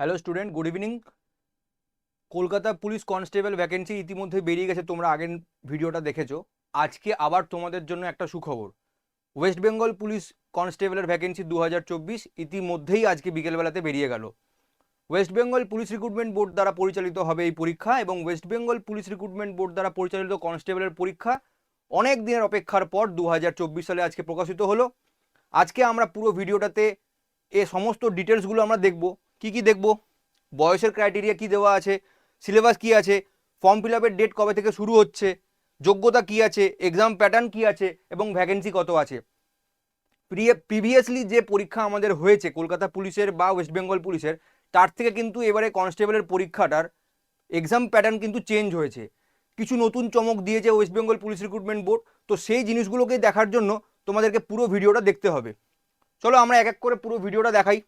Hello student good evening Kolkata police constable vacancy ইতিমধ্যে বেরিয়ে গেছে, তোমরা আগের ভিডিওটা দেখেছ। আজকে আবার তোমাদের জন্য একটা সুখবর। ওয়েস্ট বেঙ্গল পুলিশ কনস্টেবলের ভ্যাকেন্সি দু হাজার চব্বিশ, ইতিমধ্যেই আজকে বিকেলবেলাতে বেরিয়ে গেল। West Bengal police recruitment board দ্বারা পরিচালিত হবে এই পরীক্ষা এবং West Bengal police recruitment board দ্বারা পরিচালিত কনস্টেবলের পরীক্ষা অনেক দিনের অপেক্ষার পর দু হাজার চব্বিশ সালে আজকে প্রকাশিত হলো। আজকে আমরা পুরো ভিডিওটাতে এ সমস্ত ডিটেলসগুলো আমরা দেখব। কি কি দেখব? বয়সের ক্রাইটেরিয়া কি দেওয়া আছে? সিলেবাস কি আছে? ফর্ম ফিল আপের ডেট কবে থেকে শুরু হচ্ছে? যোগ্যতা কি আছে? এক্সাম প্যাটার্ন কি আছে? এবং ভ্যাকেন্সি কত আছে? প্রিভিয়াসলি যে পরীক্ষা আমাদের হয়েছে, কলকাতা পুলিশের বা ওয়েস্ট বেঙ্গল পুলিশের, তার থেকে কিন্তু এবারে কনস্টেবলের পরীক্ষাটার এক্সাম প্যাটার্ন কিন্তু চেঞ্জ হয়েছে। কিছু নতুন চমক দিয়েছে West Bengal police recruitment board তো সেই জিনিসগুলোকে দেখার জন্য তোমাদেরকে পুরো ভিডিওটা দেখতে হবে। চলো আমরা এক এক করে পুরো ভিডিওটা দেখাই।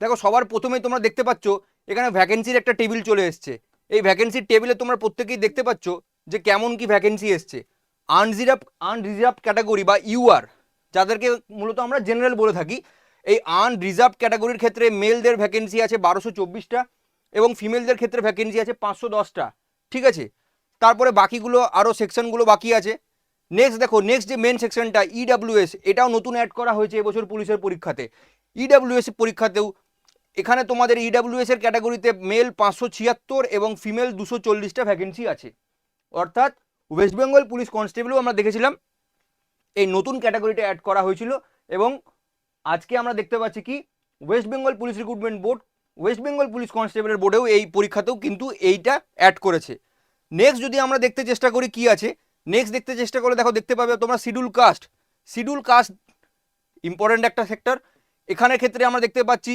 দেখো, সবার প্রথমে তোমরা দেখতে পাচ্ছ, এখানে ভ্যাকেন্সির একটা টেবিল চলে এসছে। এই ভ্যাকেন্সির টেবিলে তোমরা প্রত্যেকেই দেখতে পাচ্ছ যে কেমন কি ভ্যাকেন্সি এসছে। আনরিজার্ভ আনরিজার্ভ ক্যাটাগরি বা ইউআর যাদেরকে মূলত আমরা জেনারেল বলে থাকি, এই আনরিজার্ভ ক্যাটাগরির ক্ষেত্রে মেলদের ভ্যাকেন্সি আছে বারোশো চব্বিশটা এবং ফিমেলদের ক্ষেত্রে ভ্যাকেন্সি আছে পাঁচশো দশটা। ঠিক আছে? তারপরে বাকিগুলো আরও সেকশনগুলো বাকি আছে। নেক্সট দেখো নেক্সট যে মেন সেকশনটা ইডাব্লিউএস এটাও নতুন অ্যাড করা হয়েছে এবছর পুলিশের পরীক্ষাতে। ইডাব্লিউএস পরীক্ষাতেও এখানে তোমাদের ইডাব্লিউএস এর ক্যাটাগরিতে মেল পাঁচশো ছিয়াত্তর এবং ফিমেল দুশো চল্লিশটা ভ্যাকেন্সি আছে। অর্থাৎ ওয়েস্ট বেঙ্গল পুলিশ কনস্টেবলও আমরা দেখেছিলাম, এই নতুন ক্যাটাগরিটা অ্যাড করা হয়েছিল এবং আজকে আমরা দেখতে পাচ্ছি কি West Bengal police recruitment board West Bengal police কনস্টেবলের বোর্ডেও এই পরীক্ষাতেও কিন্তু এইটা অ্যাড করেছে। নেক্সট যদি আমরা দেখতে চেষ্টা করি কি আছে নেক্সট দেখতে চেষ্টা করলে দেখো দেখতে পাবে তোমরা schedule caste schedule caste important একটা সেক্টর এখানের ক্ষেত্রে আমরা দেখতে পাচ্ছি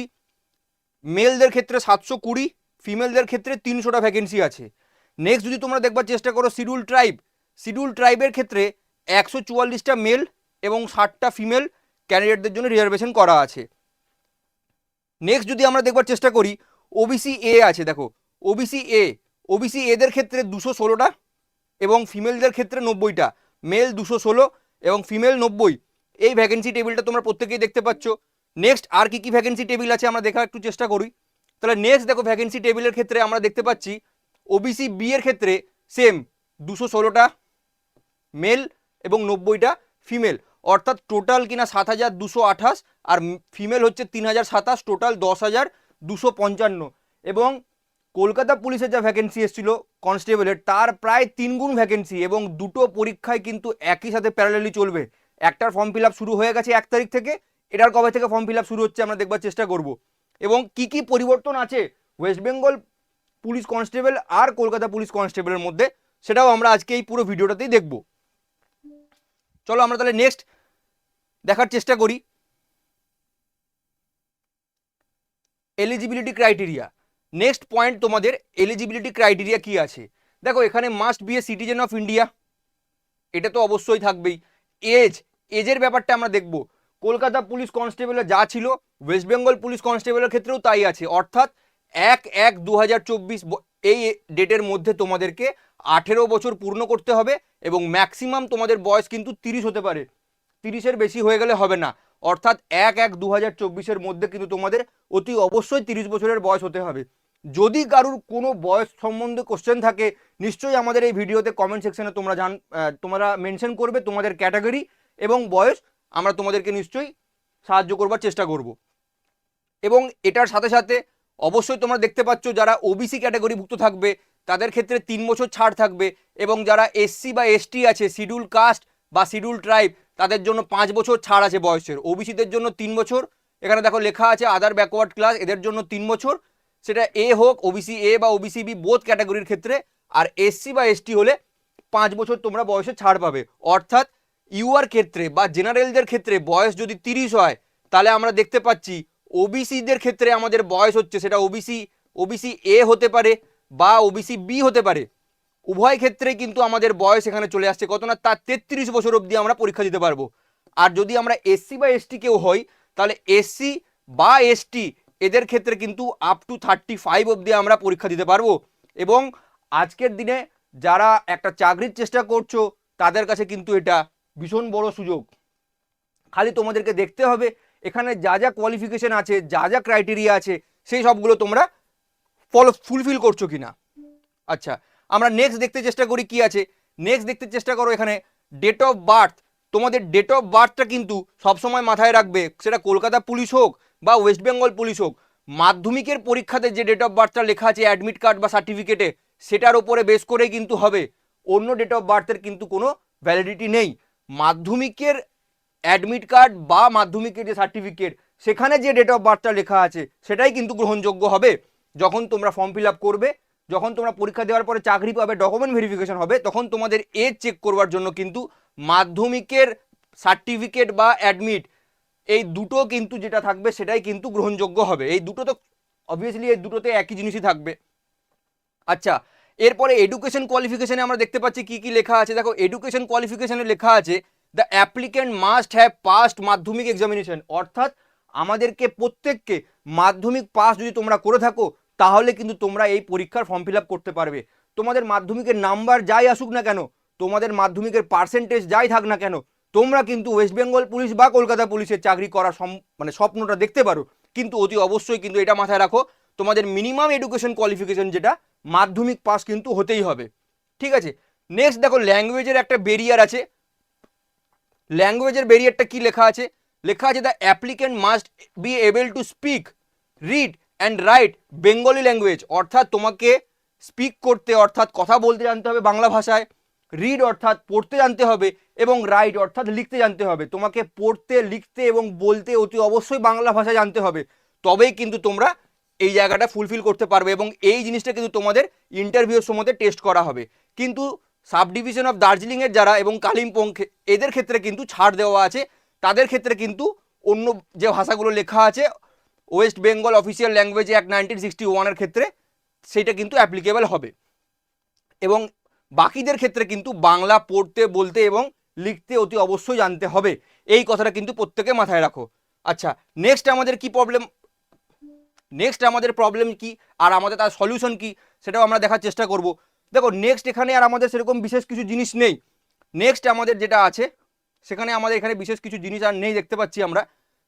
মেলদের ক্ষেত্রে সাতশো কুড়ি, ফিমেলদের ক্ষেত্রে তিনশোটা ভ্যাকেন্সি আছে। নেক্সট যদি তোমরা দেখবার চেষ্টা করো শিডিউল ট্রাইব শিডিউল ট্রাইবের ক্ষেত্রে একশো চুয়াল্লিশটা মেল এবং ষাটটা ফিমেল ক্যান্ডিডেটদের জন্য রিজার্ভেশন করা আছে। নেক্সট যদি আমরা দেখবার চেষ্টা করি ওবিসি এ আছে, দেখো। ওবিসি এ ওবিসি এদের ক্ষেত্রে দুশো ষোলোটা এবং ফিমেলদের ক্ষেত্রে নব্বইটা। মেল দুশো ষোলো এবং ফিমেল নব্বই। এই ভ্যাকেন্সি টেবিলটা তোমরা প্রত্যেকেই দেখতে পাচ্ছ। নেক্সট আর কি কি ভ্যাকেন্সি টেবিল আছে আমরা দেখার একটু চেষ্টা করি। তাহলে নেক্সট দেখো ভ্যাকেন্সি টেবিলের ক্ষেত্রে আমরা দেখতে পাচ্ছি ওবিসি বি এর ক্ষেত্রে সেম দুশো ষোলোটা মেল এবং নব্বইটা ফিমেল অর্থাৎ টোটাল কিনা সাত হাজার দুশো আঠাশ, আর ফিমেল হচ্ছে তিন হাজার সাতাশ টোটাল দশ হাজার দুশো পঞ্চান্ন। এবং কলকাতা পুলিশের যা ভ্যাকেন্সি এসেছিল কনস্টেবলের তার প্রায় তিনগুণ ভ্যাকেন্সি এবং দুটো পরীক্ষায় কিন্তু একই সাথে প্যারালালি চলবে। একটার ফর্ম ফিল শুরু হয়ে গেছে এক তারিখ থেকে এটার কবে থেকে ফর্ম ফিল শুরু হচ্ছে আমরা দেখবার চেষ্টা করব। এবং কি কি পরিবর্তন আছে ওয়েস্ট বেঙ্গল পুলিশ কনস্টেবল আর কলকাতা পুলিশ কনস্টেবলের মধ্যে, সেটাও আমরা আজকে এই পুরো ভিডিওটাতেই দেখব। চলো আমরা তাহলে নেক্সট দেখার চেষ্টা করি। এলিজিবিলিটি ক্রাইটেরিয়া নেক্সট পয়েন্ট তোমাদের এলিজিবিলিটি ক্রাইটেরিয়া কি আছে? দেখো, এখানে must be a citizen of India এটা তো অবশ্যই থাকবেই। এজ এজের ব্যাপারটা আমরা দেখব। কলকাতা পুলিশ কনস্টেবলে যা ছিল ওয়েস্ট বেঙ্গল পুলিশ কনস্টেবলের ক্ষেত্রেও তাই আছে। অর্থাৎ এক এক দু এই ডেটের মধ্যে তোমাদেরকে আঠেরো বছর পূর্ণ করতে হবে এবং ম্যাক্সিমাম তোমাদের বয়স কিন্তু তিরিশ হতে পারে। তিরিশের বেশি হয়ে গেলে হবে না। অর্থাৎ এক এক দু হাজার চব্বিশের মধ্যে কিন্তু তোমাদের অতি অবশ্যই তিরিশ বছরের বয়স হতে হবে। যদি কারুর কোনো বয়স সম্বন্ধে কোশ্চেন থাকে, নিশ্চয়ই আমাদের এই ভিডিওতে কমেন্ট সেকশনে তোমরা জান তোমরা মেনশন করবে তোমাদের ক্যাটাগরি এবং বয়স আমরা তোমাদেরকে নিশ্চয়ই সাহায্য করবার চেষ্টা করব। এবং এটার সাথে সাথে অবশ্যই তোমরা দেখতে পাচ্ছ যারা ওবিসি ক্যাটাগরিভুক্ত থাকবে, তাদের ক্ষেত্রে তিন বছর ছাড় থাকবে এবং যারা এসসি বা এসটি আছে শিডিউল কাস্ট বা শিডিউল ট্রাইব তাদের জন্য পাঁচ বছর ছাড় আছে বয়সের। ওবিসিদের জন্য তিন বছর, এখানে দেখো লেখা আছে আদার ব্যাকওয়ার্ড ক্লাস এদের জন্য তিন বছর। সেটা এ হোক ওবিসি এ বা ওবিসি বি বোধ ক্যাটাগরির ক্ষেত্রে। আর এসসি বা এসটি হলে পাঁচ বছর তোমরা বয়সে ছাড় পাবে। অর্থাৎ ইউআর ক্ষেত্রে বা জেনারেলদের ক্ষেত্রে বয়স যদি তিরিশ হয়, তাহলে আমরা দেখতে পাচ্ছি ওবিসিদের ক্ষেত্রে আমাদের বয়স হচ্ছে সেটা ওবিসি ওবিসি এ হতে পারে বা ওবিসি বি হতে পারে। উভয় ক্ষেত্রে কিন্তু আমাদের বয়স এখানে চলে আসছে কত না? তার তেত্রিশ বছর অবধি আমরা পরীক্ষা দিতে পারব। আর যদি আমরা এসসি বা এসটি কেউ হই, তাহলে এসসি বা এসটি এদের ক্ষেত্রে কিন্তু আপ টু থার্টি ফাইভ অবধি আমরা পরীক্ষা দিতে পারব। এবং আজকের দিনে যারা একটা চাকরির চেষ্টা করছ, তাদের কাছে কিন্তু এটা ভীষণ বড় সুযোগ। খালি তোমাদেরকে দেখতে হবে, এখানে যা যা কোয়ালিফিকেশন আছে, যা যা ক্রাইটেরিয়া আছে, সেই সবগুলো তোমরা ফলো ফুলফিল করছ কি না আচ্ছা আমরা নেক্সট দেখতে চেষ্টা করি কি আছে। নেক্সট দেখতে চেষ্টা করো এখানে ডেট অফ বার্থ তোমাদের ডেট অফ বার্থটা কিন্তু সবসময় মাথায় রাখবে, সেটা কলকাতা পুলিশ হোক বা ওয়েস্ট বেঙ্গল পুলিশ হোক। মাধ্যমিকের পরীক্ষাতে যে ডেট অফ বার্থটা লেখা আছে অ্যাডমিট কার্ড বা সার্টিফিকেটে সেটার ওপরে বেস করেই কিন্তু হবে। অন্য ডেট অফ বার্থের কিন্তু কোনো ভ্যালিডিটি নেই। মাধ্যমিকের অ্যাডমিট কার্ড বা মাধ্যমিকের যে সার্টিফিকেট সেখানে যে ডেট অফ বার্থটা লেখা আছে, সেটাই কিন্তু গ্রহণযোগ্য হবে। যখন তোমরা ফর্ম ফিল আপ করবে, যখন তোমরা পরীক্ষা দেওয়ার পরে চাকরি পাবে ডকুমেন্ট ভেরিফিকেশন হবে, তখন তোমাদের এজ চেক করবার জন্য কিন্তু মাধ্যমিকের সার্টিফিকেট বা অ্যাডমিট এই দুটো কিন্তু যেটা থাকবে, সেটাই কিন্তু গ্রহণযোগ্য হবে। এই দুটো তো অবভিয়াসলি এই দুটোতে একই জিনিসই থাকবে। আচ্ছা এরপরে এডুকেশন কোয়ালিফিকেশনে আমরা দেখতে পাচ্ছি কি কি লেখা আছে। দেখো এডুকেশন কোয়ালিফিকেশনে লেখা আছে the applicant must have passed Madhyamik examination অর্থাৎ আমাদেরকে প্রত্যেককে মাধ্যমিক পাস যদি তোমরা করে থাকো, তাহলে কিন্তু তোমরা এই পরীক্ষার ফর্ম ফিল করতে পারবে। তোমাদের মাধ্যমিকের নাম্বার যাই আসুক না কেন, তোমাদের মাধ্যমিকের পার্সেন্টেজ যাই থাক না কেন, তোমরা কিন্তু ওয়েস্ট বেঙ্গল পুলিশ বা কলকাতা পুলিশের চাকরি করার মানে স্বপ্নটা দেখতে পারো। কিন্তু অতি অবশ্যই কিন্তু এটা মাথায় রাখো, তোমাদের মিনিমাম এডুকেশন কোয়ালিফিকেশন যেটা মাধ্যমিক পাস কিন্তু হতেই হবে। ঠিক আছে? নেক্সট দেখো ল্যাঙ্গুয়েজের একটা বেরিয়ার আছে। ল্যাঙ্গুয়েজের বেরিয়ারটা কি লেখা আছে? লেখা আছে the applicant must be able to speak read and write Bengali language অর্থাৎ তোমাকে স্পিক করতে, অর্থাৎ কথা বলতে জানতে হবে বাংলা ভাষায় রিড অর্থাৎ পড়তে জানতে হবে এবং রাইট অর্থাৎ লিখতে জানতে হবে। তোমাকে পড়তে, লিখতে এবং বলতে অতি অবশ্যই বাংলা ভাষা জানতে হবে। তবেই কিন্তু তোমরা এই জায়গাটা ফুলফিল করতে পারবে এবং এই জিনিসটা কিন্তু তোমাদের ইন্টারভিউর সময়তে টেস্ট করা হবে। কিন্তু সাব ডিভিশন অফ দার্জিলিংয়ের যারা এবং কালিম্পং এদের ক্ষেত্রে কিন্তু ছাড় দেওয়া আছে। তাদের ক্ষেত্রে কিন্তু অন্য যে ভাষাগুলো লেখা আছে West Bengal official language act nineteen sixty ওয়ানের ক্ষেত্রে সেটা কিন্তু অ্যাপ্লিকেবল হবে। এবং বাকিদের ক্ষেত্রে কিন্তু বাংলা পড়তে, বলতে এবং লিখতে অতি অবশ্যই জানতে হবে। এই কথাটা কিন্তু প্রত্যেকে মাথায় রাখো। আচ্ছা নেক্সট আমাদের কি প্রবলেম নেক্সট আমাদের প্রবলেম কি? আর আমাদের তার সলিউশন কি? সেটাও আমরা দেখার চেষ্টা করব। দেখো নেক্সট এখানে আর আমাদের সেরকম বিশেষ কিছু জিনিস নেই। নেক্সট আমাদের যেটা আছে, সেখানে আমাদের এখানে বিশেষ কিছু জিনিস আর নেই দেখতে পাচ্ছি আমরা।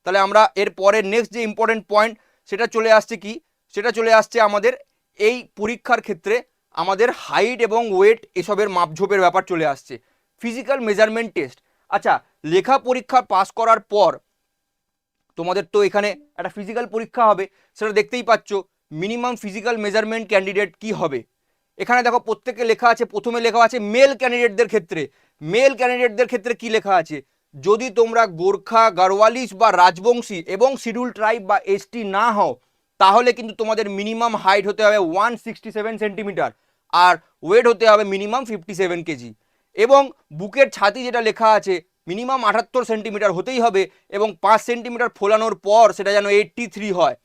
তাহলে আমরা এর পরে নেক্সট যে ইম্পর্টেন্ট পয়েন্ট সেটা চলে আসছে কি? সেটা চলে আসছে আমাদের এই পরীক্ষার ক্ষেত্রে আমাদের হাইট এবং ওয়েট এসবের মাপঝোপের ব্যাপার চলে আসছে। ফিজিক্যাল মেজারমেন্ট টেস্ট আচ্ছা লেখা পরীক্ষা পাস করার পর তোমাদের তো এখানে একটা ফিজিক্যাল পরীক্ষা হবে, সেটা দেখতেই পাচ্ছ মিনিমাম ফিজিক্যাল মেজারমেন্ট ক্যান্ডিডেট কি হবে। এখানে দেখো প্রত্যেকে লেখা আছে, প্রথমে লেখা আছে মেল ক্যান্ডিডেটদের ক্ষেত্রে। মেল ক্যান্ডিডেটদের ক্ষেত্রে কি লেখা আছে? যদি তোমরা গোর্খা গারওয়ালিস বা রাজবংশী এবং শিডিউল ট্রাইব বা এসটি না হও, তাহলে কিন্তু তোমাদের মিনিমাম হাইট হতে হবে ওয়ান সিক্সটি সেভেন সেন্টিমিটার আর ওয়েট হতে হবে মিনিমাম ফিফটি সেভেন কেজি এবং বুকের ছাতি যেটা লেখা আছে মিনিমাম আটাত্তর সেন্টিমিটার হতেই হবে এবং পাঁচ সেন্টিমিটার ফোলানোর পর সেটা যেন এইট্টি থ্রি হয়।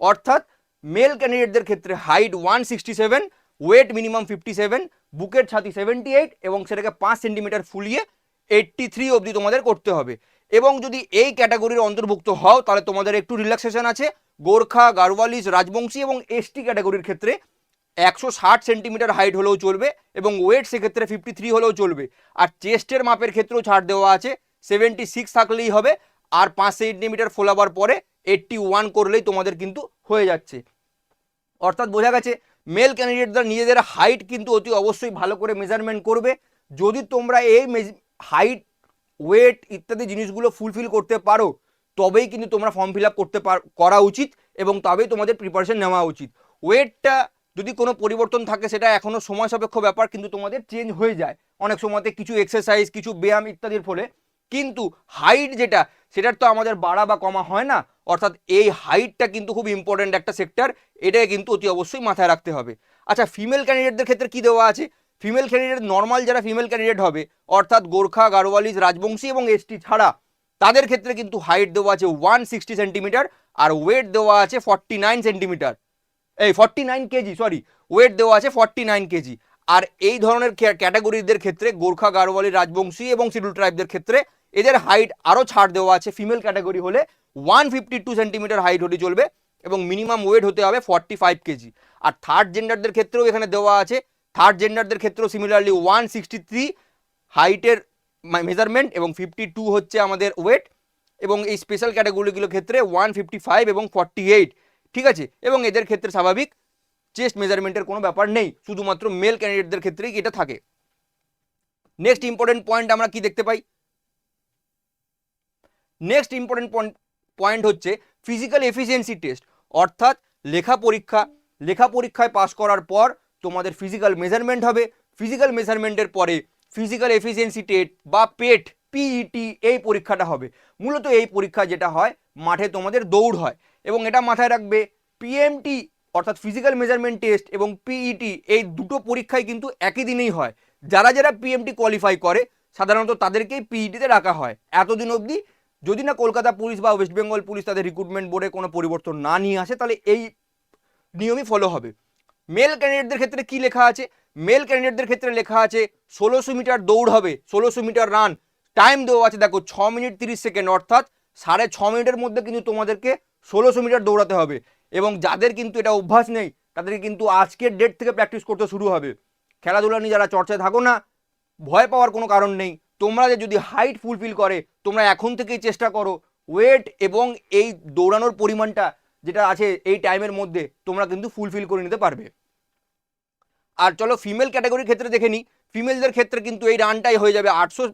অর্থাৎ মেল ক্যান্ডিডেটদের ক্ষেত্রে height one sixty seven weight minimum fifty seven বুকের ছাতি সেভেন্টি এইট এবং সেটাকে পাঁচ সেন্টিমিটার ফুলিয়ে এইট্টি থ্রি অবধি তোমাদের করতে হবে। এবং যদি এই ক্যাটাগরির অন্তর্ভুক্ত হও, তাহলে তোমাদের একটু রিল্যাক্সেশন আছে। গোর্খা, গারওয়ালিস, রাজবংশী এবং এসটি ক্যাটাগরির ক্ষেত্রে একশো ষাট সেন্টিমিটার হাইট হলেও চলবে এবং ওয়েট সেক্ষেত্রে ফিফটি থ্রি হলেও চলবে। আর চেস্টের মাপের ক্ষেত্রেও ছাড় দেওয়া আছে। সেভেন্টি সিক্স থাকলেই হবে। আর পাঁচ সেন্টিমিটার ফোলাবার পরে এইট্টি ওয়ান করলেই তোমাদের কিন্তু হয়ে যাচ্ছে। অর্থাৎ বোঝা গেছে মেল ক্যান্ডিডেটরা নিজেদের হাইট কিন্তু অতি অবশ্যই ভালো করে মেজারমেন্ট করবে। যদি তোমরা এই হাইট ওয়েট ইত্যাদি জিনিসগুলো ফুলফিল করতে পারো, তবেই কিন্তু তোমরা ফর্ম ফিল আপ করতে করা উচিত এবং তবেই তোমাদের প্রিপারেশন নেওয়া উচিত। ওয়েটটা যদি কোনো পরিবর্তন থাকে, সেটা এখনও সময় সাপেক্ষ ব্যাপার, কিন্তু তোমাদের চেঞ্জ হয়ে যায়। অনেক সময়তে কিছু এক্সারসাইজ কিছু ব্যায়াম ইত্যাদির ফলে। কিন্তু হাইট যেটা, সেটার তো আমাদের বাড়া বা কমা হয় না। অর্থাৎ এই হাইটটা কিন্তু খুব ইম্পর্ট্যান্ট একটা সেক্টর এটাকে কিন্তু অতি অবশ্যই মাথায় রাখতে হবে। আচ্ছা ফিমেল ক্যান্ডিডেটদের ক্ষেত্রে কি দেওয়া আছে? ফিমেল ক্যান্ডিডেট নর্মাল যারা ফিমেল ক্যান্ডিডেট হবে, অর্থাৎ গোর্খা, গারোয়ালিজ, রাজবংশী এবং এসটি ছাড়া, তাদের ক্ষেত্রে কিন্তু হাইট দেওয়া আছে ওয়ান সিক্সটি সেন্টিমিটার আর ওয়েট দেওয়া আছে ফর্টি নাইন সেন্টিমিটার এই forty nine KG sorry weight দেওয়া আছে ফর্টি নাইন কেজি আর এই ধরনের ক্যাটাগরিদের ক্ষেত্রে গোর্খা, গারোয়ালি, রাজবংশী এবং শিডিউল ট্রাইবদের ক্ষেত্রে এদের হাইট আরও ছাড় দেওয়া আছে। ফিমেল ক্যাটাগরি হলে one fifty two centimetre height হলে চলবে এবং মিনিমাম ওয়েট হতে হবে ফর্টি ফাইভ কেজি আর থার্ড জেন্ডারদের ক্ষেত্রেও এখানে দেওয়া আছে। থার্ড জেন্ডারদের ক্ষেত্রেও সিমিলারলি ওয়ান সিক্সটি থ্রি হাইটের মেজারমেন্ট এবং ফিফটি টু হচ্ছে আমাদের ওয়েট এবং এই স্পেশাল ক্যাটাগরিগুলোর ক্ষেত্রে ওয়ান ফিফটি ফাইভ এবং ফর্টি এইট ঠিক আছে? এবং এদের ক্ষেত্রে স্বাভাবিক চেস্ট মেজারমেন্টের কোনো ব্যাপার নেই, শুধুমাত্র মেল ক্যান্ডিডেটদের ক্ষেত্রেই এটা থাকে। নেক্সট ইম্পর্টেন্ট পয়েন্ট আমরা কি দেখতে পাই? নেক্সট ইম্পর্টেন্ট পয়েন্ট হচ্ছে ফিজিক্যাল এফিসিয়েন্সি টেস্ট অর্থাৎ লেখা পরীক্ষা, লেখা পরীক্ষায় পাশ করার পর তোমাদের ফিজিক্যাল মেজারমেন্ট হবে। ফিজিক্যাল মেজারমেন্টের পরে ফিজিক্যাল এফিসিয়েন্সি টেস্ট বা পেট পিইটি এই পরীক্ষাটা হবে। মূলত এই পরীক্ষা যেটা হয়, মাঠে তোমাদের দৌড় হয়। এবং এটা মাথায় রাখবে পিএমটি অর্থাৎ ফিজিক্যাল মেজারমেন্ট টেস্ট এবং পিইটি এই দুটো পরীক্ষায় কিন্তু একই দিনেই হয়। যারা যারা পিএমটি কোয়ালিফাই করে, সাধারণত তাদেরকেই পিইটিতে রাখা হয়। এতদিন অবধি যদি না কলকাতা পুলিশ বা ওয়েস্ট বেঙ্গল পুলিশ তাদের রিক্রুটমেন্ট বোর্ডে কোনো পরিবর্তন না নিয়ে আসে, তাহলে এই নিয়মই ফলো হবে। মেল ক্যান্ডিডেটদের ক্ষেত্রে কি লেখা আছে? মেল ক্যান্ডিডেটদের ক্ষেত্রে লেখা আছে, ষোলোশো মিটার দৌড় হবে, ষোলোশো মিটার রান টাইম দেওয়া আছে, দেখো, ছ মিনিট তিরিশ সেকেন্ড, অর্থাৎ সাড়ে ছ মিনিটের মধ্যে কিন্তু তোমাদেরকে ষোলোশো মিটার দৌড়াতে হবে এবং যাদের কিন্তু এটা অভ্যাস নেই, তাদেরকে কিন্তু আজকের ডেট থেকে প্র্যাকটিস করতে শুরু হবে। খেলাধুলা নিয়ে যারা চর্চায় থাকো না, ভয় পাওয়ার কোনো কারণ নেই। তোমরা যে যদি হাইট ফুলফিল করে, তোমরা এখন থেকেই চেষ্টা করো ওয়েট এবং এই দৌড়ানোর পরিমাণটা যেটা আছে এই টাইমের মধ্যে, তোমরা কিন্তু ফুলফিল করে নিতে পারবে। আর চলো ফিমেল ক্যাটাগরির ক্ষেত্রে দেখে নিই ফিমেলদের ক্ষেত্রে কিন্তু এই রানটাই হয়ে যাবে আটশো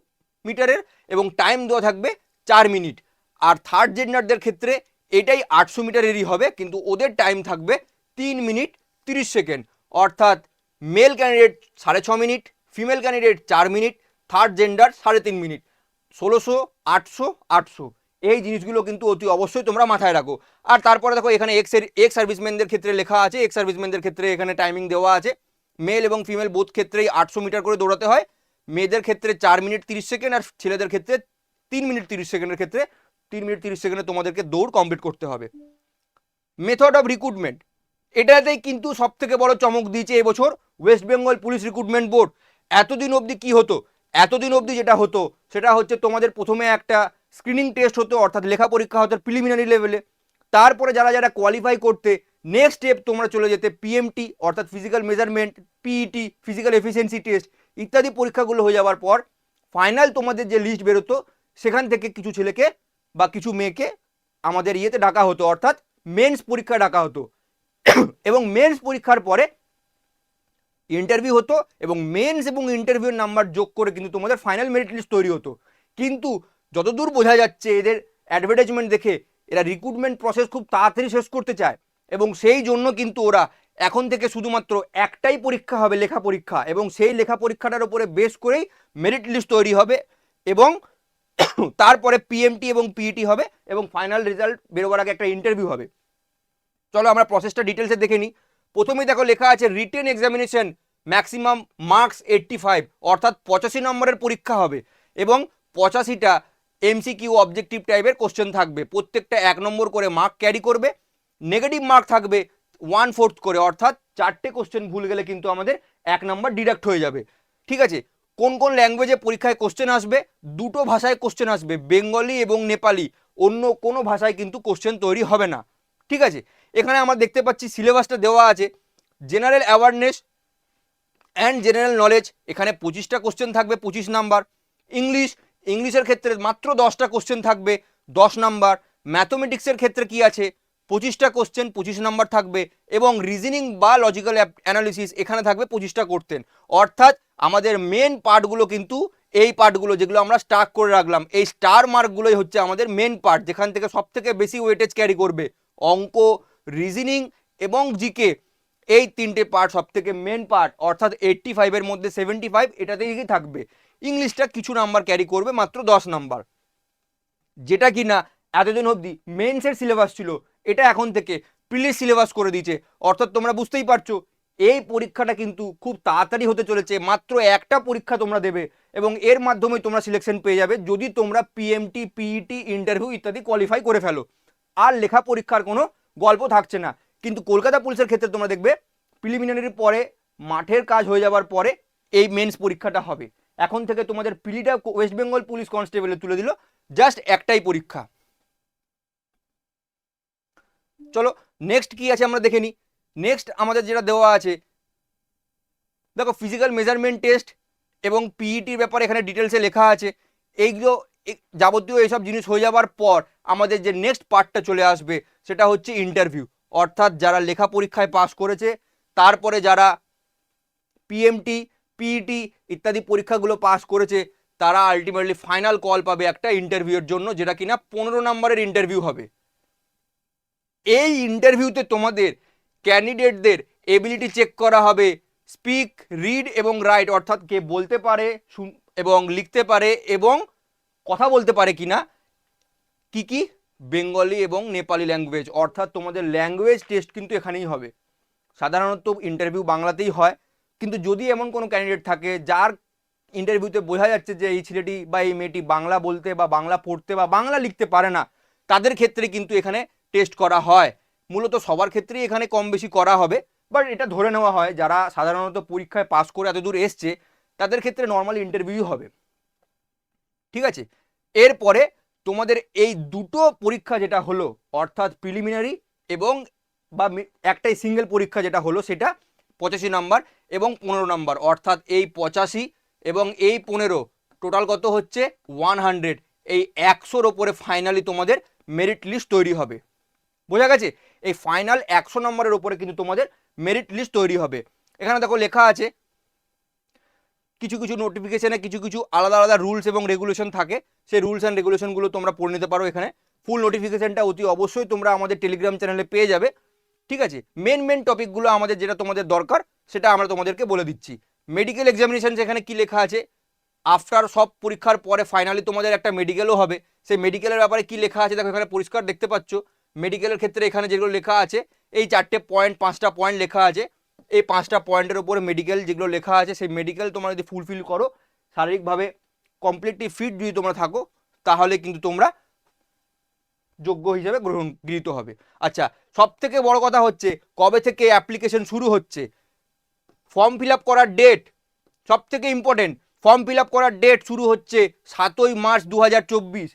মিটারের এবং টাইম দেওয়া থাকবে চার মিনিট আর থার্ড জেন্ডারদের ক্ষেত্রে এটাই আটশো মিটার মিটারেরই হবে, কিন্তু ওদের টাইম থাকবে তিন মিনিট তিরিশ সেকেন্ড। অর্থাৎ মেল ক্যান্ডিডেট সাড়ে ছ মিনিট ফিমেল ক্যান্ডিডেট চার মিনিট থার্ড জেন্ডার সাড়ে তিন মিনিট। ষোলোশো, আটশো আটশো। এই জিনিসগুলো কিন্তু অতি অবশ্যই তোমরা মাথায় রাখো। আর তারপরে দেখো, এখানে এক্স এক্স সার্ভিসম্যানদের ক্ষেত্রে লেখা আছে এক্স সার্ভিসম্যানদের ক্ষেত্রে এখানে টাইমিং দেওয়া আছে। মেল এবং ফিমেল বোধ ক্ষেত্রেই আটশো মিটার করে দৌড়াতে হয়। মেয়েদের ক্ষেত্রে চার মিনিট তিরিশ সেকেন্ড আর ছেলেদের ক্ষেত্রে তিন মিনিট তিরিশ সেকেন্ডের ক্ষেত্রে তিন মিনিট তিরিশ সেকেন্ডে তোমাদেরকে দৌড় কমপ্লিট করতে হবে। মেথড অফ রিক্রুটমেন্ট এটাতেই কিন্তু সব থেকে বড় চমক দিয়েছে এবছর West Bengal police recruitment board এতদিন অবধি কি হতো? এতদিন অবধি যেটা হতো, সেটা হচ্ছে তোমাদের প্রথমে একটা স্ক্রিনিং টেস্ট হতো, অর্থাৎ লেখা পরীক্ষা হতো প্রিলিমিনারি লেভেলে তারপরে যারা যারা কোয়ালিফাই করতে নেক্সট স্টেপ তোমরা চলে যেতে পিএমটি অর্থাৎ physical measurement PET physical efficiency test ইত্যাদি পরীক্ষাগুলো হয়ে যাওয়ার পর ফাইনাল তোমাদের যে লিস্ট বেরোতো, সেখান থেকে কিছু ছেলেকে বা কিছু মেয়েকে আমাদের ইয়েতে ডাকা হতো, অর্থাৎ মেন্স পরীক্ষা ডাকা হতো। এবং মেন্স পরীক্ষার পরে ইন্টারভিউ হতো এবং মেন্স এবং ইন্টারভিউর নাম্বার যোগ করে কিন্তু তোমাদের ফাইনাল মেরিট লিস্ট তৈরি হতো। কিন্তু যতদূর বোঝা যাচ্ছে, এদের অ্যাডভার্টাইজমেন্ট দেখে এরা রিক্রুটমেন্ট প্রসেস খুব তাড়াতাড়ি শেষ করতে চায় এবং সেই জন্য কিন্তু ওরা এখন থেকে শুধুমাত্র একটাই পরীক্ষা হবে লেখা পরীক্ষা এবং সেই লেখা পরীক্ষাটার উপরে বেস করেই মেরিট লিস্ট তৈরি হবে এবং তারপরে পিএমটি এবং পিইটি হবে এবং ফাইনাল রেজাল্ট বেরোবার আগে একটা ইন্টারভিউ হবে। চলো আমরা প্রসেসটা ডিটেলসে দেখে নিই। প্রথমেই দেখো লেখা আছে written examination maximum marks eighty five অর্থাৎ পঁচাশি নম্বরের পরীক্ষা হবে এবং পঁচাশিটা এমসিকিউ অবজেক্টিভ টাইপের কোশ্চেন থাকবে। প্রত্যেকটা এক নম্বর করে মার্ক ক্যারি করবে নেগেটিভ মার্ক থাকবে ওয়ান ফোর্থ করে, অর্থাৎ চারটে কোশ্চেন ভুল গেলে কিন্তু আমাদের এক নম্বর ডিডাক্ট হয়ে যাবে। ঠিক আছে? কোন কোন ল্যাঙ্গুয়েজে পরীক্ষায় কোশ্চেন আসবে? দুটো ভাষায় কোশ্চেন আসবে, বেঙ্গলি এবং নেপালি। অন্য কোনো ভাষায় কিন্তু কোশ্চেন তৈরি হবে না। ঠিক আছে? এখানে আমরা দেখতে পাচ্ছি সিলেবাসটা দেওয়া আছে। General awareness and general knowledge এখানে পঁচিশটা কোশ্চেন থাকবে, পঁচিশ নাম্বার ইংলিশ ইংলিশের ক্ষেত্রে মাত্র দশটা কোশ্চেন থাকবে, দশ নাম্বার ম্যাথমেটিক্সের ক্ষেত্রে কি আছে? পঁচিশটা কোশ্চেন পঁচিশ নাম্বার থাকবে এবং রিজনিং বা লজিক্যাল অ্যানালিসিস এখানে থাকবে পঁচিশটা করতেন। অর্থাৎ আমাদের মেন পার্টগুলো কিন্তু এই পার্টগুলো যেগুলো আমরা স্টার্ট করে রাখলাম, এই স্টার মার্কগুলোই হচ্ছে আমাদের মেন পার্ট যেখান থেকে সব থেকে বেশি ওয়েটেজ ক্যারি করবে। অঙ্ক রিজনিং এবং জিকে এই তিনটে পার্ট সব থেকে মেন পার্ট অর্থাৎ এইট্টি ফাইভের মধ্যে সেভেন্টি ফাইভ এটাতেই থাকবে। ইংলিশটা কিছু নাম্বার ক্যারি করবে, মাত্র দশ নাম্বার যেটা কি না এতদিন অবধি মেন্সের সিলেবাস ছিল, এটা এখন থেকে প্রিলিশ সিলেবাস করে দিয়েছে। অর্থাৎ তোমরা বুঝতেই পারছ এই পরীক্ষাটা কিন্তু খুব তাড়াতাড়ি হতে চলেছে। মাত্র একটা পরীক্ষা তোমরা দেবে এবং এর মাধ্যমে তোমরা সিলেকশন পেয়ে যাবে যদি তোমরা পিএমটি পিইটি ইন্টারভিউ ইত্যাদি কোয়ালিফাই করে ফেলো। আর লেখা পরীক্ষার কোনো গল্প থাকছে না। কিন্তু কলকাতা পুলিশের ক্ষেত্রে তোমরা দেখবে প্রিলিমিনারির পরে, মাঠের কাজ হয়ে যাওয়ার পরে এই মেন্স পরীক্ষাটা হবে। এখন থেকে তোমাদের পিলিটা ওয়েস্ট বেঙ্গল পুলিশ কনস্টেবলে তুলে দিল জাস্ট একটাই পরীক্ষা। চলো নেক্সট কি আছে আমরা দেখে নিই। নেক্সট আমাদের যেটা দেওয়া আছে, দেখো ফিজিক্যাল মেজারমেন্ট টেস্ট এবং পিইটির ব্যাপারে এখানে ডিটেলসে লেখা আছে। এইগুলো যাবতীয় এইসব জিনিস হয়ে যাওয়ার পর আমাদের যে নেক্সট পার্টটা চলে আসবে, সেটা হচ্ছে ইন্টারভিউ অর্থাৎ যারা লেখা পরীক্ষায় পাস করেছে, তারপরে যারা পিএমটি পিইটি ইত্যাদি পরীক্ষাগুলো পাস করেছে, তারা আলটিমেটলি ফাইনাল কল পাবে একটা ইন্টারভিউর জন্য, যেটা কিনা পনেরো নম্বরের ইন্টারভিউ হবে। এই ইন্টারভিউতে তোমাদের ক্যান্ডিডেটদের এবিলিটি চেক করা হবে। স্পিক রিড এবং রাইট অর্থাৎ কে বলতে পারে এবং লিখতে পারে এবং কথা বলতে পারে কিনা। কি কি? বেঙ্গলি এবং নেপালি ল্যাঙ্গুয়েজ অর্থাৎ তোমাদের ল্যাঙ্গুয়েজ টেস্ট কিন্তু এখানেই হবে। সাধারণত ইন্টারভিউ বাংলাতেই হয়। কিন্তু যদি এমন কোনো ক্যান্ডিডেট থাকে, যার ইন্টারভিউতে বোঝা যাচ্ছে যে এই ছেলেটি বা এই মেয়েটি বাংলা বলতে বা বাংলা পড়তে বা বাংলা লিখতে পারে না, তাদের ক্ষেত্রে কিন্তু এখানে টেস্ট করা হয়। মূলত সবার ক্ষেত্রেই এখানে কম বেশি করা হবে। বাট এটা ধরে নেওয়া হয়, যারা সাধারণত পরীক্ষায় পাস করে এত দূর এসছে, তাদের ক্ষেত্রে নর্মাল ইন্টারভিউ হবে। ঠিক আছে? এরপরে তোমাদের এই দুটো পরীক্ষা যেটা হলো, অর্থাৎ প্রিলিমিনারি এবং বা একটাই সিঙ্গেল পরীক্ষা যেটা হলো, সেটা পঁচাশি নাম্বার এবং পনেরো নাম্বার। অর্থাৎ এই পঁচাশি এবং এই পনেরো টোটাল কত হচ্ছে? ওয়ান হান্ড্রেড এই একশোর ওপরে ফাইনালি তোমাদের মেরিট লিস্ট তৈরি হবে। বোঝা গেছে? এই ফাইনাল একশো নম্বরের ওপরে কিন্তু তোমাদের মেরিট লিস্ট তৈরি হবে। এখানে দেখো লেখা আছে, কিছু কিছু নোটিফিকেশানে কিছু কিছু আলাদা আলাদা রুলস এবং রেগুলেশন থাকে। সেই রুলস অ্যান্ড রেগুলেশনগুলো তোমরা পড়ে নিতে পারো এখানে। ফুল নোটিফিকেশানটা অতি অবশ্যই তোমরা আমাদের টেলিগ্রাম চ্যানেলে পেয়ে যাবে। ঠিক আছে? মেন মেন টপিকগুলো আমাদের যেটা তোমাদের দরকার, সেটা আমরা তোমাদেরকে বলে দিচ্ছি। মেডিকেল এক্সামিনেশন যেখানে কি লেখা আছে আফটার সব পরীক্ষার পরে ফাইনালি তোমাদের একটা মেডিকেলও হবে। সেই মেডিকেলের ব্যাপারে কি লেখা আছে, দেখো এখানে পরিষ্কার দেখতে পাচ্ছ। মেডিকেলের ক্ষেত্রে এখানে যেগুলো লেখা আছে, এই চারটে পয়েন্ট পাঁচটা পয়েন্ট লেখা আছে। এই পাঁচটা পয়েন্টের উপরে মেডিকেল যেগুলো লেখা আছে, সেই মেডিকেল তোমরা যদি ফুলফিল করো, শারীরিকভাবে কমপ্লিটলি ফিট যদি তোমরা থাকো, তাহলে কিন্তু তোমরা যোগ্য হিসেবে গ্রহণ গৃহীত হবে। আচ্ছা সব থেকে বড় কথা হচ্ছে, কবে থেকে অ্যাপ্লিকেশন শুরু হচ্ছে? ফর্ম ফিল আপ করার ডেট সব থেকে ইম্পর্টেন্ট ফর্ম ফিল আপ করার ডেট শুরু হচ্ছে সাতই মার্চ দু হাজার চব্বিশ।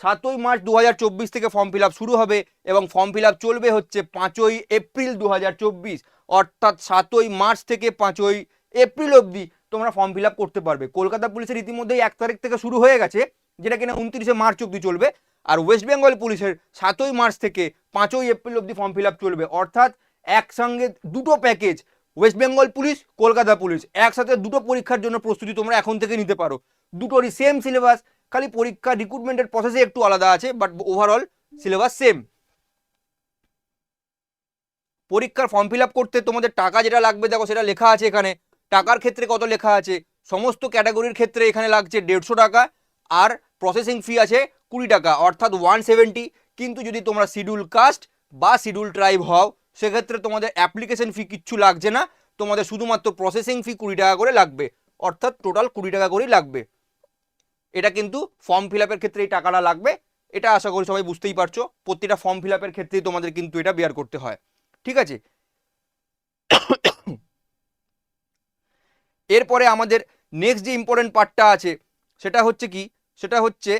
সাতই মার্চ দু হাজার চব্বিশ থেকে ফর্ম ফিল শুরু হবে এবং ফর্ম ফিল চলবে হচ্ছে পাঁচই এপ্রিল দু হাজার চব্বিশ। অর্থাৎ সাতই মার্চ থেকে পাঁচই এপ্রিল অবধি তোমরা ফর্ম ফিল করতে পারবে। কলকাতা পুলিশের ইতিমধ্যেই এক তারিখ থেকে শুরু হয়ে গেছে, যেটা কিনা উনত্রিশে মার্চ অবধি চলবে। আর ওয়েস্ট বেঙ্গল পুলিশের সাতই মার্চ থেকে পাঁচই এপ্রিল অবধি ফর্ম ফিল চলবে। অর্থাৎ একসঙ্গে দুটো package, West Bengal police, Kolkata police. একসাথে দুটো পরীক্ষার জন্য প্রস্তুতি তোমরা এখন থেকে নিতে পারো। দুটোরই সেম সিলেবাস খালি পরীক্ষা রিক্রুটমেন্টের প্রসেসে একটু আলাদা আছে বাট ওভারঅল সিলেবাস সেম পরীক্ষার ফর্ম ফিল করতে তোমাদের টাকা যেটা লাগবে, দেখো সেটা লেখা আছে এখানে। টাকার ক্ষেত্রে কত লেখা আছে? সমস্ত ক্যাটাগরির ক্ষেত্রে এখানে লাগছে দেড়শো টাকা, আর প্রসেসিং ফি আছে কুড়ি টাকা, অর্থাৎ ওয়ান সেভেন্টি কিন্তু যদি তোমরা শিডিউল কাস্ট বা শিডিউল ট্রাইব হও, সেক্ষেত্রে তোমাদের অ্যাপ্লিকেশন ফি কিচ্ছু লাগছে না। তোমাদের শুধুমাত্র প্রসেসিং ফি কুড়ি টাকা করে লাগবে, অর্থাৎ টোটাল কুড়ি টাকা করেই লাগবে। এটা কিন্তু ফর্ম ফিল ক্ষেত্রে এই টাকাটা লাগবে। এটা আশা করি সবাই বুঝতেই পারছ। প্রতিটা ফর্ম ফিল ক্ষেত্রেই তোমাদের কিন্তু এটা বেয়ার করতে হয়। ঠিক আছে? এরপরে আমাদের নেক্সট যে ইম্পর্টেন্ট পার্টটা আছে, সেটা হচ্ছে কি? সেটা হচ্ছে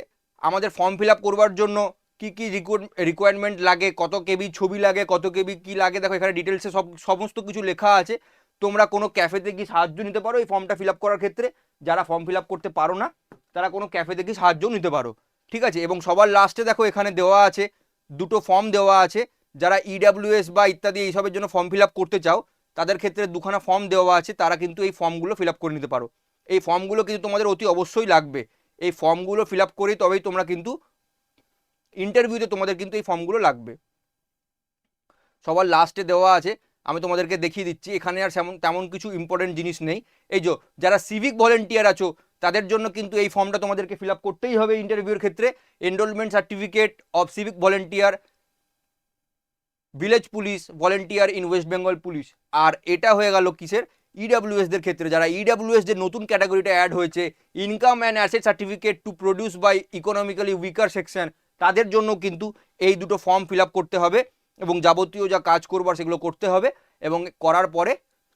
আমাদের ফর্ম ফিল করবার জন্য কি কি রিকোয়ারমেন্ট লাগে, কত কেবি ছবি লাগে, কত কেবি কি লাগে? দেখো, এখানে ডিটেলসে সব, সমস্ত কিছু লেখা আছে। তোমরা কোনো ক্যাফেতে গিয়ে সাহায্য নিতে পারো এই ফর্মটা ফিল করার ক্ষেত্রে? যারা ফর্ম ফিল করতে পারো না তারা কোনো ক্যাফেতে গিয়ে সাহায্যও নিতে পারো। ঠিক আছে? এবং সবার লাস্টে দেখো এখানে দেওয়া আছে, দুটো ফর্ম দেওয়া আছে। যারা ইডাব্লিউএস বা ইত্যাদি এইসবের জন্য ফর্ম ফিল করতে চাও, তাদের ক্ষেত্রে দুখানা ফর্ম দেওয়া আছে, তারা কিন্তু এই ফর্মগুলো ফিল করে নিতে পারো। এই ফর্মগুলো কিন্তু তোমাদের অতি অবশ্যই লাগবে। এই ফর্মগুলো ফিল আপ করেই তবেই তোমরা কিন্তু ইন্টারভিউতে তোমাদের কিন্তু এই ফর্মগুলো লাগবে। সবার লাস্টে দেওয়া আছে, আমি তোমাদেরকে দেখিয়ে দিচ্ছি। এখানে আর তেমন তেমন কিছু ইম্পর্টেন্ট জিনিস নেই। এই যে, যারা সিভিক ভলেন্টিয়ার আছো তাদের জন্য কিন্তু এই ফর্মটা তোমাদেরকে ফিল করতেই হবে ইন্টারভিউর ক্ষেত্রে। Enrolment certificate of civic volunteer village police volunteer in West Bengal police আর এটা হয়ে গেল কিসের? ইডাব্লিউএস দের ক্ষেত্রে। যারা ইডাব্লিউএস যে নতুন ক্যাটাগরিটা অ্যাড হয়েছে income and asset certificate to produce by economically weaker section তাদের জন্য কিন্তু এই দুটো ফর্ম ফিল করতে হবে এবং যাবতীয় যা কাজ করবার সেগুলো করতে হবে এবং করার পরে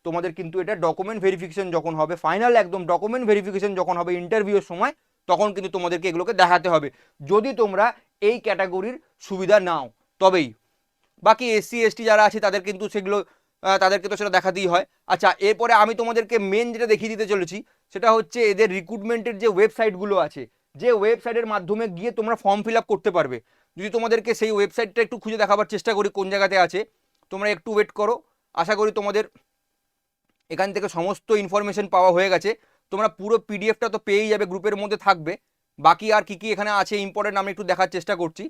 তোমাদের কিন্তু এটা ডকুমেন্ট ভেরিফিকেশন যখন হবে ফাইনাল একদম ডকুমেন্ট ভেরিফিকেশন যখন হবে ইন্টারভিউয়ের সময়, তখন কিন্তু তোমাদেরকে এগুলোকে দেখাতে হবে। যদি তোমরা এই ক্যাটাগরির সুবিধা নাও, তবেই। বাকি এসসি এসটি যারা আছে, তাদের কিন্তু সেগুলো তাদেরকে তো সেটা দেখাতেই হয়। আচ্ছা এরপরে আমি তোমাদেরকে মেন যেটা দেখিয়ে দিতে চলেছি, সেটা হচ্ছে এদের রিক্রুটমেন্টের যে ওয়েবসাইটগুলো আছে, যে ওয়েবসাইটের মাধ্যমে গিয়ে তোমরা ফর্ম ফিল করতে পারবে। যদি তোমাদেরকে সেই ওয়েবসাইটটা একটু খুঁজে দেখাবার চেষ্টা করি, কোন জায়গাতে আছে, তোমরা একটু ওয়েট করো। আশা করি তোমাদের এখান থেকে সমস্ত ইনফরমেশন পাওয়া হয়ে গেছে। তোমরা পুরো পিডিএফটা তো পেয়েই যাবে, গ্রুপের মধ্যে থাকবে। বাকি আর কি কি এখানে আছে ইম্পর্টেন্ট আমি একটু দেখার চেষ্টা করছি।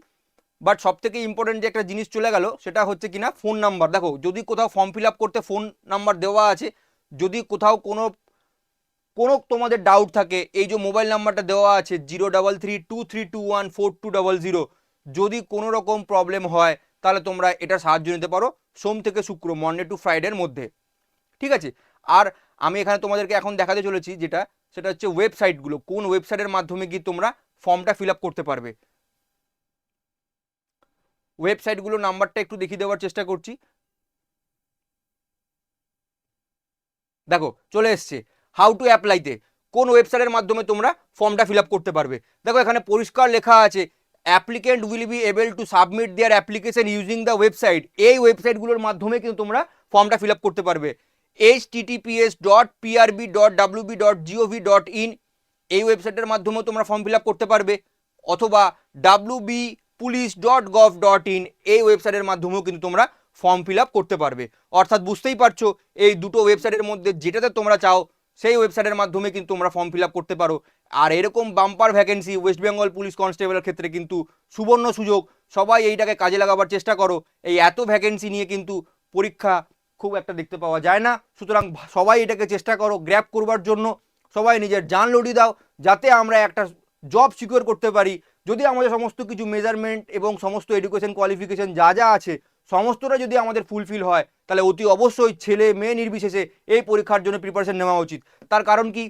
বাট সব থেকে ইম্পর্টেন্ট যে একটা জিনিস চলে গেল, সেটা হচ্ছে কিনা ফোন নাম্বার দেখো, যদি কোথাও ফর্ম ফিল আপ করতে ফোন নাম্বার দেওয়া আছে, যদি কোথাও কোনো কোনো তোমাদের ডাউট থাকে, এই যে মোবাইল নাম্বারটা দেওয়া আছে zero double three two three two one four two double zero যদি কোনো রকম প্রবলেম হয়, তাহলে তোমরা এটা সাহায্য নিতে পারো। সোম থেকে শুক্র মন্ডে টু ফ্রাইডের মধ্যে। ঠিক আছে? আর আমি এখানে তোমাদেরকে এখন দেখাতে চলেছি যেটা, সেটা হচ্ছে ওয়েবসাইটগুলো কোন ওয়েবসাইটের মাধ্যমে গিয়ে তোমরা ফর্মটা ফিল করতে পারবে? ওয়েবসাইটগুলো নাম্বারটা একটু দেখিয়ে দেওয়ার চেষ্টা করছি। দেখো, চলে এসছে। হাউ টু অ্যাপ্লাইতে কোন ওয়েবসাইটের মাধ্যমে তোমরা ফর্মটা ফিল করতে পারবে? দেখো, এখানে পরিষ্কার লেখা আছে applicant will be able to submit their application using the website এই ওয়েবসাইটগুলোর মাধ্যমে কিন্তু তোমরা ফর্মটা ফিল করতে পারবে। H TTPS dot PRB dot WB dot GOV dot in এই ওয়েবসাইটের মাধ্যমেও তোমরা ফর্ম ফিল আপ করতে পারবে, অথবা WB police dot gov dot in এই ওয়েবসাইটের মাধ্যমেও কিন্তু তোমরা ফর্ম ফিল আপ করতে পারবে। অর্থাৎ বুঝতেই পারছ, এই দুটো ওয়েবসাইটের মধ্যে যেটাতে তোমরা চাও, সেই ওয়েবসাইটের মাধ্যমে কিন্তু তোমরা ফর্ম ফিল আপ করতে পারো। আর এরকম bumper vacancy West Bengal police কনস্টেবলের ক্ষেত্রে কিন্তু সুবর্ণ সুযোগ। সবাই এইটাকে কাজে লাগাবার চেষ্টা করো। এই এত ভ্যাকেন্সি নিয়ে কিন্তু পরীক্ষা খুব একটা দেখতে পাওয়া যায় না। সুতরাং সবাই এটাকে চেষ্টা করো গ্র্যাপ করবার জন্য। সবাই নিজের জান লড়ি দাও, যাতে আমরা একটা জব সিকিউর করতে পারি। যদি আমাদের সমস্ত কিছু মেজারমেন্ট এবং সমস্ত এডুকেশন কোয়ালিফিকেশন যা যা আছে, সমস্তটা যদি আমাদের ফুলফিল হয়, তাহলে অতি অবশ্যই ছেলে মেয়ে নির্বিশেষে এই পরীক্ষার জন্য প্রিপারেশন নেওয়া উচিত। তার কারণ কি?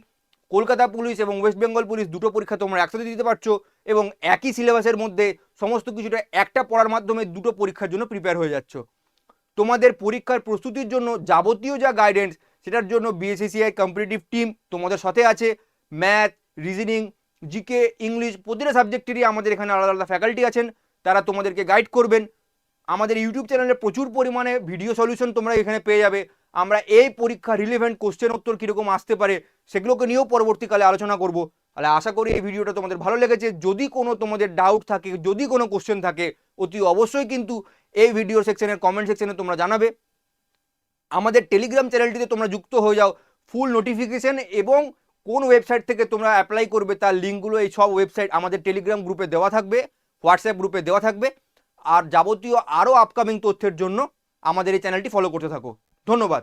কলকাতা পুলিশ এবং ওয়েস্ট বেঙ্গল পুলিশ দুটো পরীক্ষা তোমরা একসাথে দিতে পারছ এবং একই সিলেবাসের মধ্যে সমস্ত কিছুটা একটা পড়ার মাধ্যমে দুটো পরীক্ষার জন্য প্রিপেয়ার হয়ে যাচ্ছ। তোমাদের পরীক্ষার প্রস্তুতির জন্য যাবতীয় যা গাইডেন্স সেটার জন্য বিএসসিসিআই কম্পিটিটিভ টিম তোমাদের সাথে আছে। ম্যাথ রিজনিং জিকে ইংলিশ প্রতিটা সাবজেক্টেরই আমাদের এখানে আলাদা আলাদা ফ্যাকাল্টি আছেন। তারা তোমাদেরকে গাইড করবেন। আমাদের ইউটিউব চ্যানেলে প্রচুর পরিমাণে ভিডিও সলিউশন তোমরা এখানে পেয়ে যাবে। আমরা এই পরীক্ষা রিলেভেন্ট কোশ্চেন উত্তর কীরকম আসতে পারে, সেগুলোকে নিয়েও পরবর্তীকালে আলোচনা করব। তাহলে আশা করি এই ভিডিওটা তোমাদের ভালো লেগেছে। যদি কোনো তোমাদের ডাউট থাকে, যদি কোনো কোশ্চেন থাকে, অতি অবশ্যই কিন্তু এই ভিডিও সেকশনের কমেন্ট সেকশনে তোমরা জানাবে। আমাদের টেলিগ্রাম চ্যানেলটিতে তোমরা যুক্ত হয়ে যাও। ফুল নোটিফিকেশন এবং কোন ওয়েবসাইট থেকে তোমরা অ্যাপ্লাই করবে তার লিঙ্কগুলো এই সব ওয়েবসাইট আমাদের টেলিগ্রাম গ্রুপে দেওয়া থাকবে হোয়াটসঅ্যাপ গ্রুপে দেওয়া থাকবে। আর যাবতীয় আরও আপকামিং তথ্যের জন্য আমাদের এই চ্যানেলটি ফলো করতে থাকো। ধন্যবাদ।